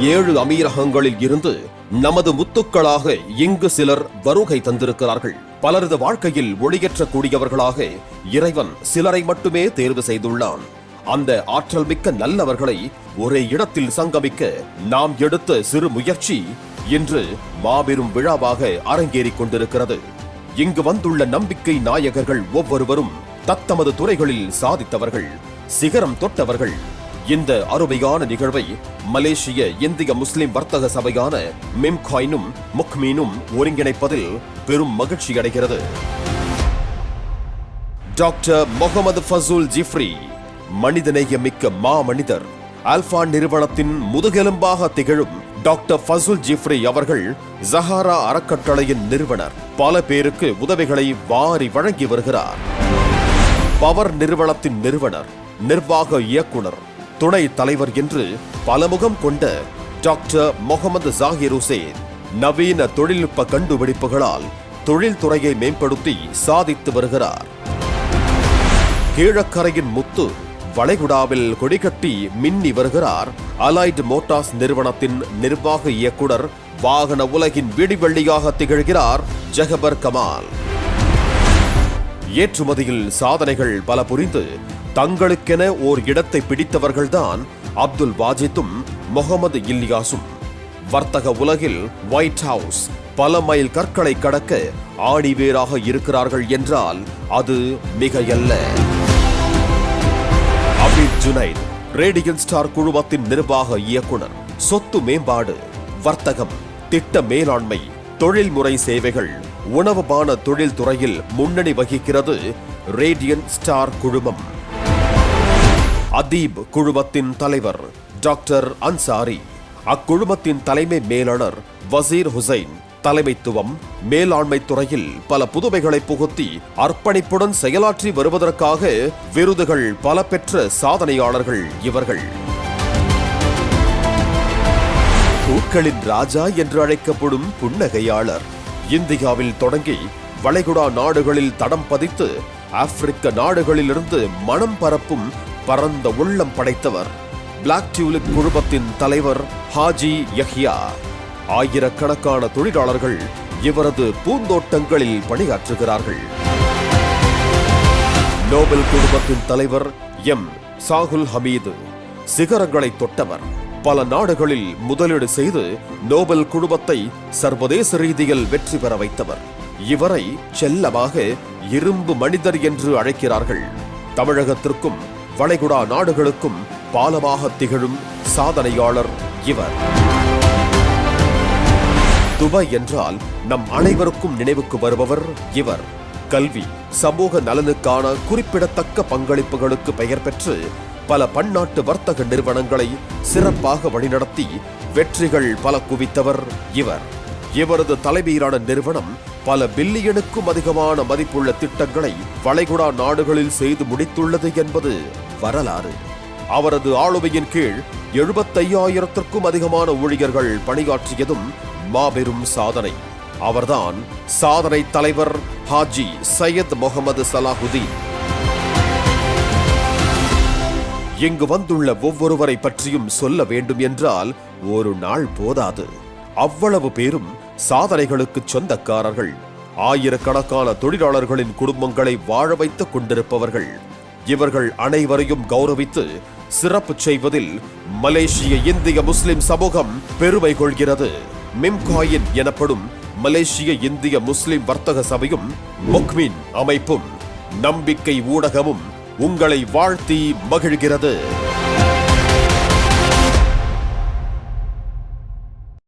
ஏழு அமீரகங்களில் இருந்து நமது முத்துக்களாக இங்கு சிலர் வருகை தந்திருக்கிறார்கள். பலரது வாழ்க்கையில் ஒளியேற்றக்கூடியவர்களாக இறைவன் சிலரை மட்டுமே தேர்வு செய்துள்ளான். அந்த ஆற்றல் மிக்க நல்லவர்களை ஒரே இடத்தில் சங்கமிக்க நாம் எடுத்த சிறு முயற்சி இன்று மாபெரும் விழாவாக அரங்கேறிக் கொண்டிருக்கிறது. இங்கு வந்துள்ள நம்பிக்கை நாயகர்கள் ஒவ்வொருவரும் தத்தமது துறைகளில் சாதித்தவர்கள் சிகரம் தொட்டவர்கள் இந்த அருமையான நிகழ்வை மலேசிய இந்திய முஸ்லிம் வர்த்தக சபையான மிம்காயினும் முக்மீனும் ஒருங்கிணைப்பதில் பெரும் மகிழ்ச்சி அடைகிறது. டாக்டர் முகமது ஃபசூல் ஜிஃப்ரி மனிதநேயமிக்க மா மனிதர் ஆல்பா நிறுவனத்தின் முதுகெலும்பாக திகழும் டாக்டர் ஃபசூல் ஜிஃப்ரி அவர்கள் ஜஹாரா அறக்கட்டளையின் நிறுவனர். பல பேருக்கு உதவிகளை வாரி வழங்கி வருகிறார். பவர் நிறுவனத்தின் நிறுவனர் நிர்வாக இயக்குனர் துணை தலைவர் என்று பலமுகம் கொண்ட டாக்டர் முகமது ஜாகிர் ஹுசேன் நவீன தொழில்நுட்ப கண்டுபிடிப்புகளால் தொழில்துறையை மேம்படுத்தி சாதித்து வருகிறார். கீழக்கரையின் முத்து வளைகுடாவில் கொடிகட்டி மின்னி வருகிறார். அலைட் மோட்டார்ஸ் நிறுவனத்தின் நிர்வாக இயக்குனர் வாகன உலகின் விடிவெள்ளியாக திகழ்கிறார் ஜெகபர் கமால். ஏற்றுமதியில் சாதனைகள் பல புரிந்து தங்களுக்கென ஓர் இடத்தை பிடித்தவர்கள்தான் அப்துல் வாஜித்தும் முகமது இல்லியாசும் வர்த்தக உலகில் ஒயிட் ஹவுஸ் பல மைல் கற்களை கடக்க ஆணிவேராக இருக்கிறார்கள் என்றால் அது மிகையல்ல. அபித் ஜுனைத் ரேடியன் ஸ்டார் குழுமத்தின் நிர்வாக இயக்குனர் சொத்து மேம்பாடு வர்த்தகம் திட்ட மேலாண்மை தொழில்முறை சேவைகள் உணவுபான தொழில் துறையில் முன்னணி வகிக்கிறது ரேடியன் ஸ்டார் குழுமம். அதீப் குழுமத்தின் தலைவர் டாக்டர் அன்சாரி. அக்குழுமத்தின் தலைமை மேலாளர் வசீர் ஹுசைன். தலைமைத்துவம் மேலாண்மை துறையில் பல புதுமைகளை புகுத்தி அர்ப்பணிப்புடன் செயலாற்றி வருவதற்காக விருதுகள் பல பெற்ற சாதனையாளர்கள் இவர்கள். பூக்களின் ராஜா என்று அழைக்கப்படும் புன்னகையாளர். இந்தியாவில் தொடங்கி வளைகுடா நாடுகளில் தடம் பதித்து ஆப்பிரிக்க நாடுகளிலிருந்து மனம் பரப்பும் பரந்த உள்ளம் படைத்தவர். பிளாக் டியூலிப் குழுமத்தின் தலைவர் ஹாஜி யஹ்யா ஆயிரக்கணக்கான தொழிலாளர்கள் இவரது பூந்தோட்டங்களில் பணியாற்றுகிறார்கள். நோபல் குழுமத்தின் தலைவர் எம் சாகுல் ஹமீது சிகரங்களை தொட்டவர். பல நாடுகளில் முதலீடு செய்து நோபல் குழுமத்தை சர்வதேச ரீதியில் வெற்றி பெற வைத்தவர். இவரை செல்லமாக இரும்பு மனிதர் என்று அழைக்கிறார்கள். தமிழகத்திற்கும் வளைகுடா நாடுகளுக்கும் பாலமாக திகழும் சாதனையாளர் இவர். துபாய் என்றால் நம் அனைவருக்கும் நினைவுக்கு வருபவர் இவர். கல்வி சமூக நலனுக்கான குறிப்பிடத்தக்க பங்களிப்புகளுக்கு பெயர் பெற்று பல பன்னாட்டு வர்த்தக நிறுவனங்களை சிறப்பாக வழிநடத்தி வெற்றிகள் பல குவித்தவர் இவர். இவரது தலைமையிலான நிறுவனம் பல பில்லியனுக்கும் அதிகமான மதிப்புள்ள திட்டங்களை வளைகுடா நாடுகளில் செய்து முடித்துள்ளது என்பது வரலாறு. அவரது ஆளுமையின் கீழ் எழுபத்தையாயிரத்திற்கும் அதிகமான ஊழியர்கள் பணியாற்றியதும் மாபெரும் சாதனை. அவர்தான் சாதனை தலைவர் ஹாஜி சையத் முகமது சலாஹுதீன். இங்கு வந்துள்ள ஒவ்வொருவரை பற்றியும் சொல்ல வேண்டும் என்றால் ஒரு நாள் போதாது. அவ்வளவு பேரும் சாதனைகளுக்கு சொந்தக்காரர்கள். ஆயிரக்கணக்கான தொழிலாளர்களின் குடும்பங்களை வாழ வைத்துக் கொண்டிருப்பவர்கள். இவர்கள் அனைவரையும் கௌரவித்து சிறப்பு செய்வதில் மலேசிய இந்திய முஸ்லிம் சமூகம் பெருமை கொள்கிறது. மிம்காயின் எனப்படும் மலேசிய இந்திய முஸ்லிம் வர்த்தக சபையும் முக்மின் அமைப்பும் நம்பிக்கை ஊடகமும் உங்களை வாழ்த்தி மகிழ்கிறது.